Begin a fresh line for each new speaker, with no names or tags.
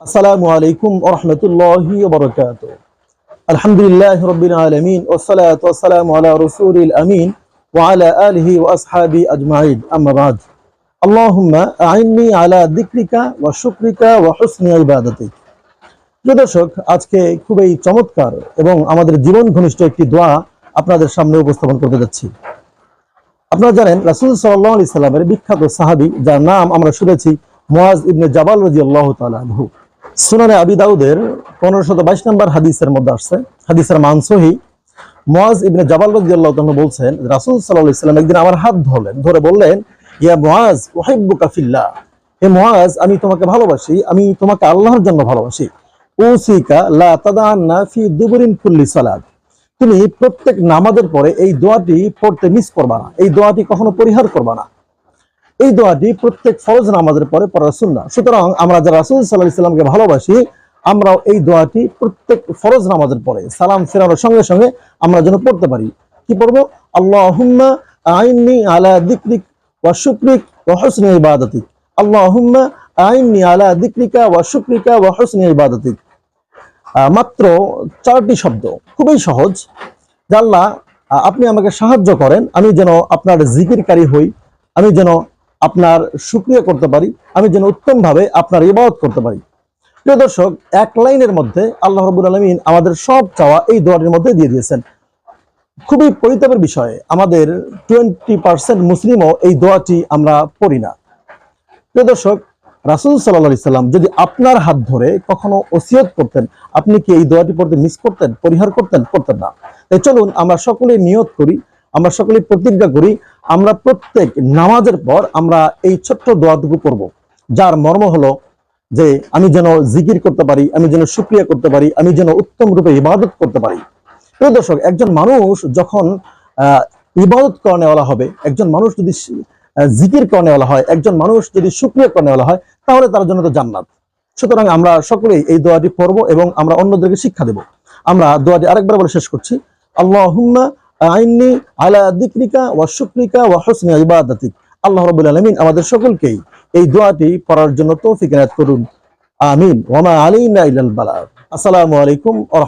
আসসালামু আলাইকুম ওরহমতুল্লাহি ওবরকাত আলহামদুলিল্লাহ রবিন আলমিন ওসালাত ওসালাম আলা রসুল আমিন وعلى آله وأصحابه أجمعين أما بعد اللهم أعني على ذكرك وشكرك وحسن عبادتك প্রিয় দর্শক আজকে খুবই চমৎকার এবং আমাদের জীবন ঘনিষ্ঠ একটি দোয়া আপনাদের সামনে উপস্থাপন করতে যাচ্ছি আপনারা জানেন রাসূল সাল্লাল্লাহু আলাইহি সাল্লামের বিখ্যাত সাহাবী যার নাম আমরা শুনেছি মুয়াজ ইবনে জাবাল রাদিয়াল্লাহু তাআলা আনহু সুনানে আবি দাউদের পনেরোশত বাইশ নম্বর হাদিসের মধ্যে আসছে। হাদিসের মান সহি। মুয়াজ ইবনে জাবাল রাদিয়াল্লাহু বলছেন, রাসূল সাল্লাল্লাহু আলাইহি সাল্লাম একদিন আমার হাত ধরলেন, ধরে বললেন, ইয়া মুয়াজ উহিব্বুকা ফিল্লাহ। হে মুয়াজ আমি তোমাকে ভালোবাসি, আমি তোমাকে আল্লাহর জন্য ভালোবাসি। উসিকা লা তাদান্না ফি দুবুরিন কুল্লি সালাত। তুমি প্রত্যেক নামাজের পরে এই দোয়াটি পড়তে মিস করবা না। এই দোয়াটি কখনো পরিহার করবা না। এই দোয়াটি প্রত্যেক ফরজ নামাজের পরে পড়া সুন্নাহ। সুতরাং আমরা যারা রাসূল আলাইহি সাল্লামকে ভালোবাসি, আমরাও এই দোয়াটি প্রত্যেক ফরজ নামাজের পরে, সালাম ফেরানোর সঙ্গে সঙ্গে আমরা যেন পড়তে পারি। কি পড়ব? আল্লাহুম্মা আইননি আলা যিকরিক ওয়া শুকরিক ওয়া হুসনি ইবাদাতিক। আল্লাহুম্মা আইননি আলা যিকরিকা ওয়া শুকরিকা ওয়া হুসনি ইবাদাতিক। মাত্র চারটি শব্দ। খুবই সহজ। আল্লাহ আপনি আমাকে সাহায্য করেন, আমি যেন আপনার জিকিরকারী হই, আমি যেন আপনার সুক্রিয়া করতে পারি, আমি যেন উত্তমভাবে আপনার ইবাদত করতে পারি। প্রিয় দর্শক, এক লাইনের মধ্যে আল্লাহ রবুল আলমিন আমাদের সব চাওয়া এই দোয়াটির মধ্যে দিয়ে দিয়েছেন। খুবই পরিতাপের বিষয়ে, আমাদের টোয়েন্টি পার্সেন্ট মুসলিমও এই দোয়াটি আমরা পড়ি না। প্রিয় দর্শক, রাসুল সাল্লাহ সাল্লাম যদি আপনার হাত ধরে কখনো ওসিয়ত করতেন, আপনি কি এই দোয়াটি পড়তে মিস করতেন, পরিহার করতেন করতেন না? তাই চলুন আমরা সকলে নিয়ত করি, আমরা সকলে প্রতিজ্ঞা করি আমরা প্রত্যেক নামাজের পর আমরা এই ছোট্ট দোয়াটুকু পড়ব। যার মর্ম হলো যে আমি যেন জিকির করতে পারি, আমি যেন সুক্রিয়া করতে পারি, আমি যেন উত্তম রূপে ইবাদত করতে পারি। প্রিয় দর্শক, একজন মানুষ যখন ইবাদত করানেওয়ালা হবে, একজন মানুষ যদি জিকির করানেওয়ালা হয়, একজন মানুষ যদি সুক্রিয়া করানেওয়ালা হয়, তাহলে তার জন্য তো জান্নাত। সুতরাং আমরা সকলেই এই দোয়াটি পড়ব এবং আমরা অন্যদেরকে শিক্ষা দেব। আমরা দোয়াটি আরেকবার বলে শেষ করছি। আল্লাহুম্মা আইন্নি আলা দিকরিকা ওয়া শুকরিকা ওয়া হুসনি ইবাদাতিক আল্লাহ রাব্বুল আলামিন আমাদের সকলকেই এই দোয়াটি পড়ার জন্য তৌফিক এনায়েত করুন। আমিন। ওয়া মা আলাইনা ইল্লাল আসসালামু আলাইকুম ওয়া